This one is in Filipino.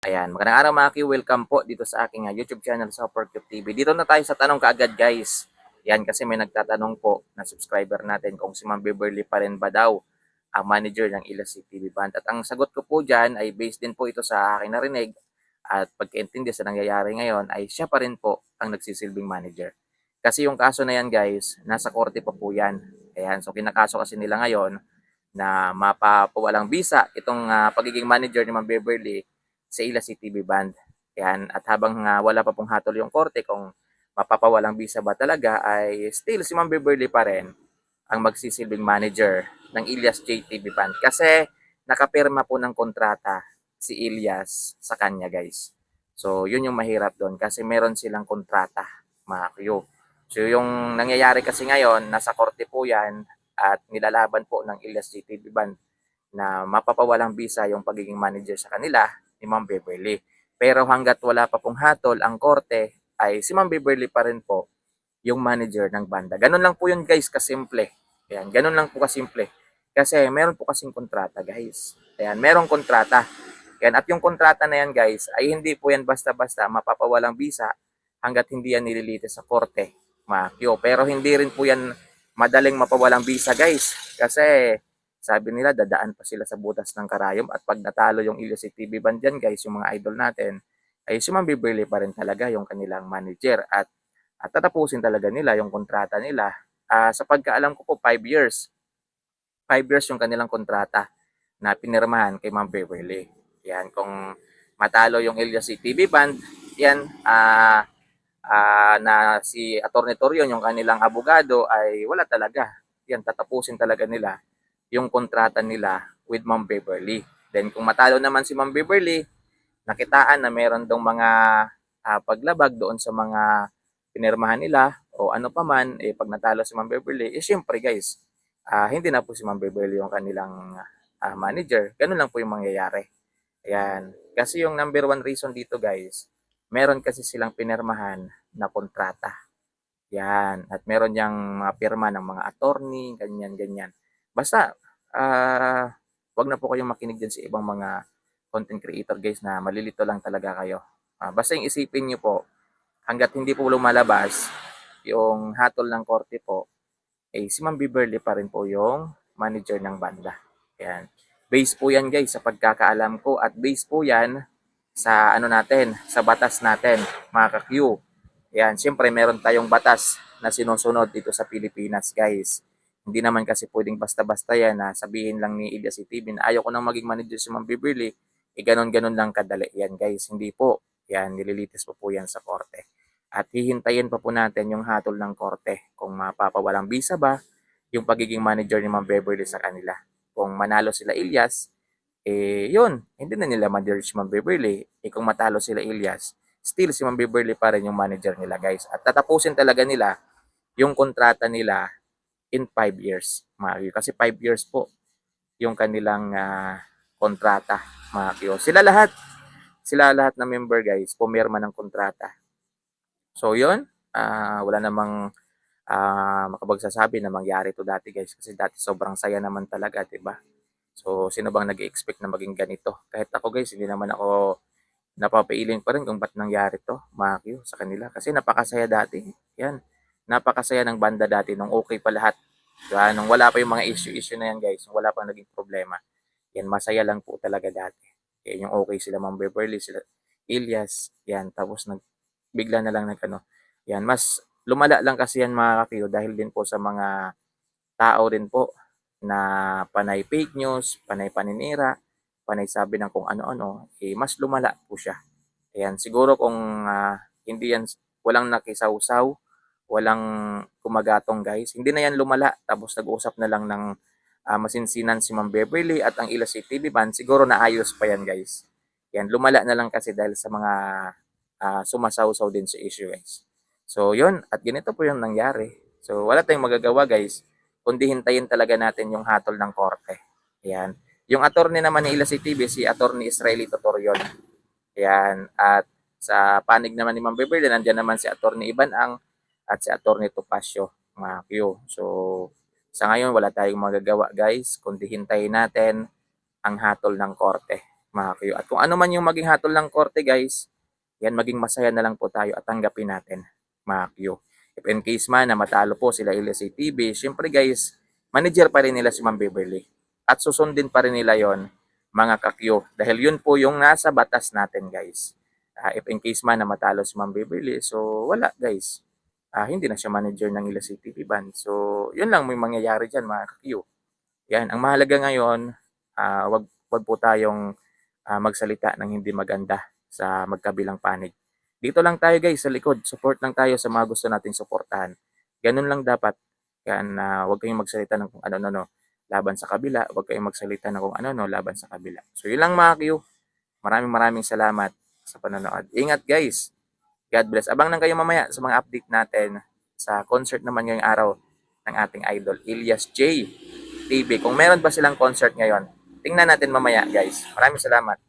Ayan, magandang araw mga Q. Welcome po dito sa aking ah, YouTube channel sa TV. Dito na tayo sa tanong kaagad guys. Yan kasi may nagtatanong po na subscriber natin kung si Ma'am Beverly pa rin ba daw ang manager ng Ilas TV Band. At ang sagot ko po dyan ay based din po ito sa aking narinig at pagkaintindi sa nangyayari ngayon ay siya pa rin po ang nagsisilbing manager. Kasi yung kaso na yan guys, nasa korte pa po yan. Ayan, so kinakaso kasi nila ngayon na mapapawalang bisa itong ah, pagiging manager ni Ma'am Beverly sa Ila CTV Band. Yan. At habang nga wala pa pong hatol yung korte kung mapapawalang bisa ba talaga ay still si Ma'am Beverly pa rin ang magsisilbing manager ng Ilyas JTV Band. Kasi nakapirma po ng kontrata si Ilyas sa kanya guys. So yun yung mahirap doon kasi meron silang kontrata mga Q. So yung nangyayari kasi ngayon, nasa korte po yan at nilalaban po ng Ilyas JTV Band na mapapawalang bisa yung pagiging manager sa kanila ni Ma'am Beverly. Pero hanggat wala pa pong hatol ang korte, ay si Ma'am Beverly pa rin po yung manager ng banda. Ganun lang po yun guys, kasimple. Ayan, ganun lang po kasimple. Kasi meron po kasing kontrata guys. Ayan, merong kontrata. Ayan, at yung kontrata na yan guys, ay hindi po yan basta-basta mapapawalang bisa hanggat hindi yan nililitis sa korte. Makyo. Pero hindi rin po yan madaling mapawalang bisa guys. Kasi sabi nila dadaan pa sila sa butas ng karayom at pag natalo yung Ilocos TV band dyan guys, yung mga idol natin, ay Beverly pa rin talaga yung kanilang manager at, at tatapusin talaga nila yung kontrata nila. Ah, sa pagkaalam ko po, 5 years. 5 years yung kanilang kontrata na pinirmahan kay Ma'am Beverly. Yan, kung matalo yung Ilocos TV band, yan, ah, ah, na si Atty. Torion, yung kanilang abogado, ay wala talaga. Yan, tatapusin talaga nila yung kontrata nila with Ma'am Beverly. Then kung matalo naman si Ma'am Beverly, nakitaan na meron dong mga ah, paglabag doon sa mga pinirmahan nila o ano pa man, eh, pag natalo si Ma'am Beverly, eh syempre guys, ah, hindi na po si Ma'am Beverly yung kanilang ah, manager. Ganun lang po yung mangyayari. Ayan. Kasi yung number one reason dito guys, meron kasi silang pinirmahan na kontrata. Yan. At meron yang mga pirma ng mga attorney, ganyan, ganyan. Basta, ah, wag na po kayong makinig din sa ibang mga content creator guys na malilito lang talaga kayo. Ah, basta yung isipin nyo po, hanggat hindi po lumalabas yung hatol ng korte po, eh si Ma'am Beverly pa rin po yung manager ng banda. Yan. Base po yan guys sa pagkakaalam ko at base po yan sa ano natin, sa batas natin, mga ka-Q. Yan, siyempre meron tayong batas na sinusunod dito sa Pilipinas guys. Hindi naman kasi pwedeng basta-basta yan na sabihin lang ni Ilya TV na ayaw ko nang maging manager si Ma'am Beverly. E ganon-ganon lang kadali yan guys. Hindi po. Yan, nililitis pa po yan sa korte. At hihintayin pa po natin yung hatol ng korte kung mapapawalang visa ba yung pagiging manager ni Ma'am Beverly sa kanila. Kung manalo sila Ilyas, eh yun, hindi na nila manager si Ma'am Beverly. Eh kung matalo sila Ilyas, still si Ma'am Beverly pa rin yung manager nila guys. At tatapusin talaga nila yung kontrata nila in 5 years, mga. Kasi 5 years po yung kanilang ah, kontrata, mga. Sila lahat, sila lahat na member guys, pumirma ng kontrata. So yun, ah, wala namang ah, makapagsasabi na mangyari to dati guys. Kasi dati sobrang saya naman talaga, ba? So sino bang nag-expect na maging ganito? Kahit ako guys, hindi naman ako napapailing pa rin kung ba't nangyari to, mga sa kanila. Kasi napakasaya dati. Yan napakasaya ng banda dati nung okay pa lahat. Diba? Nung wala pa yung mga issue-issue na yan guys, nung wala pa naging problema. Yan, masaya lang po talaga dati. Yan yung okay sila Ma'am Beverly, sila Ilyas, yan. Tapos nag, bigla na lang nag ano. Yan, mas lumala lang kasi yan mga kakiyo dahil din po sa mga tao din po na panay fake news, panay paninira, panay sabi ng kung ano-ano, eh, mas lumala po siya. Ayan, siguro kung ah, hindi yan, walang nakisawsaw, walang kumagatong guys. Hindi na yan lumala. Tapos nag-usap na lang ng ah, masinsinan si Ma'am Beverly at ang City TV Band. Siguro naayos pa yan guys. Yan, lumala na lang kasi dahil sa mga ah, sumasawsaw din sa issue guys. So yun, at ganito po yung nangyari. So wala tayong magagawa guys, kundi hintayin talaga natin yung hatol ng korte. Yan. Yung attorney naman ni Ila City TV, si attorney Israeli Totorion. Yan. At sa panig naman ni Ma'am Beverly, nandiyan naman si attorney Iban ang at si Atty. Topacio, Q. So, sa ngayon, wala tayong magagawa guys, kundi hintayin natin ang hatol ng korte. Q. At kung ano man yung maging hatol ng korte guys, yan maging masaya na lang po tayo at tanggapin natin Q. If in case man na matalo po sila LSA TV, syempre guys, manager pa rin nila si Ma'am Beverly. At susundin pa rin nila yon mga kakyo. Dahil yun po yung nasa batas natin guys. Ah, if in case man na matalo si Ma'am Beverly, so wala guys. Ah, hindi na siya manager ng LSA TV band. So, yun lang may mangyayari dyan mga kakyo. Yan, ang mahalaga ngayon, ah, wag, wag po tayong ah, magsalita ng hindi maganda sa magkabilang panig. Dito lang tayo guys sa likod. Support lang tayo sa mga gusto nating suportahan. Ganun lang dapat. Yan, na wag kayong magsalita ng kung ano-ano laban sa kabila. Wag kayong magsalita ng kung ano-ano laban sa kabila. So yun lang mga Q. Maraming maraming salamat sa panonood. Ingat guys. God bless. Abang lang kayo mamaya sa mga update natin sa concert naman ngayong araw ng ating idol, Ilyas J. TV. Kung meron ba silang concert ngayon, tingnan natin mamaya guys. Maraming salamat.